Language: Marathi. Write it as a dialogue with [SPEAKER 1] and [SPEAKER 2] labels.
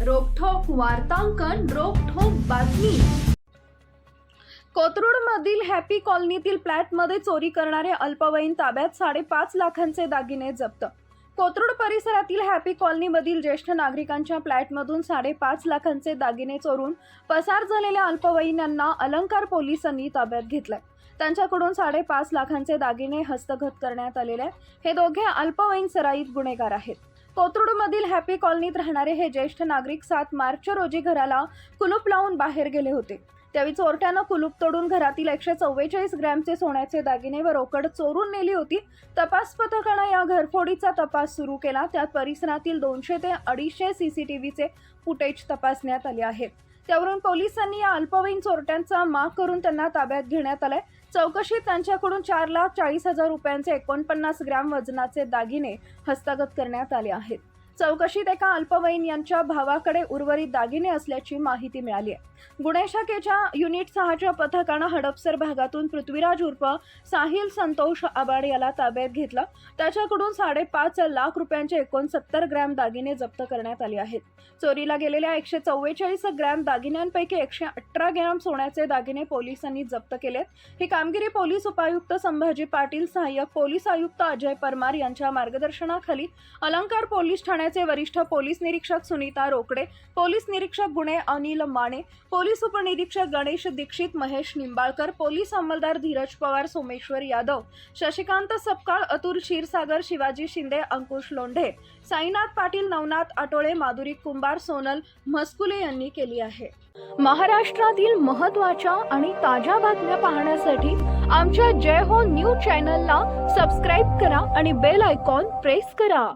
[SPEAKER 1] वार्तांकन रोखोक बातमी. कोथरूडमधील हॅपी कॉलनीतील फ्लॅटमध्ये चोरी करणारे अल्पवयीन ताब्यात साडेपाच लाखांचे दागिने जप्त. कोथरूड परिसरातील हॅपी कॉलनीमधील ज्येष्ठ नागरिकांच्या फ्लॅटमधून साडेपाच लाखांचे दागिने चोरून पसार झालेल्या अल्पवयीनांना अलंकार पोलिसांनी ताब्यात घेतलाय. त्यांच्याकडून साडेपाच लाखांचे दागिने हस्तगत करण्यात आलेले आहेत. हे दोघे अल्पवयीन सराईत गुन्हेगार आहेत. कोथरूडमधील हॅपी कॉलनीत राहणारे हे ज्येष्ठ नागरिक सात मार्च रोजी घराला कुलूप लावून बाहेर गेले होते. त्यावेळी चोरट्यानं कुलूप तोडून घरातील एकशे चव्वेचाळीस ग्रॅमचे सोन्याचे दागिने व रोकड चोरून नेली होती. तपास पथकानं या घरफोडीचा तपास सुरू केला. त्यात परिसरातील दोनशे ते अडीचशे सीसीटीव्हीचे फुटेज तपासण्यात आले आहेत त्यावरून पोलिसांनी या अल्पवयीन चोरट्यांचा माग करून त्यांना ताब्यात घेण्यात आलाय. चौकशीत त्यांच्याकडून चार लाख चाळीस हजार रुपयांचे एकोणपन्नास ग्रॅम वजनाचे दागिने हस्तगत करण्यात आले आहेत. चौकशीत एका अल्पवयीन यांच्या भावाकडे उर्वरित दागिने असल्याची माहिती मिळाली आहे. गुन्हे शाखेच्या युनिट सहाच्या पथकानं हडपसर भागातून पृथ्वीराज उर्फ साहिल संतोष आबाड याला ताब्यात घेतला. त्याच्याकडून साडेपाच लाख रुपयांचे एकोणसत्तर ग्रॅम दागिने जप्त करण्यात आले आहेत. चोरीला गेलेल्या एकशे चव्वेचाळीस ग्रॅम दागिन्यांपैकी एकशे अठरा ग्रॅम सोन्याचे दागिने पोलिसांनी जप्त केलेत. ही कामगिरी पोलीस उपायुक्त संभाजी पाटील सहाय्यक पोलीस आयुक्त अजय परमार यांच्या मार्गदर्शनाखाली अलंकार पोलीस ठाण्याचे वरिष्ठ पोलीस निरीक्षक सुनीता रोकडे पोलीस निरीक्षक गुणे अनिल माने पोलीस उपनिरीक्षक गणेश दीक्षित महेश निंबाळकर पोलीस अंमलदार धीरज पवार सोमेश्वर यादव शशिकांत सपकाळ अतुल क्षीरसागर शिवाजी शिंदे अंकुश लोंढे साईनाथ पाटील नवनाथ आटोळे माधुरी कुंभार सोनल म्हस्कुले यांनी केली आहे. महाराष्ट्रातील महत्त्वाच्या आणि ताज्या बातम्या पाहण्यासाठी आमच्या जय हो न्यूज चॅनलला सबस्क्राईब करा आणि बेल आयकॉन प्रेस करा.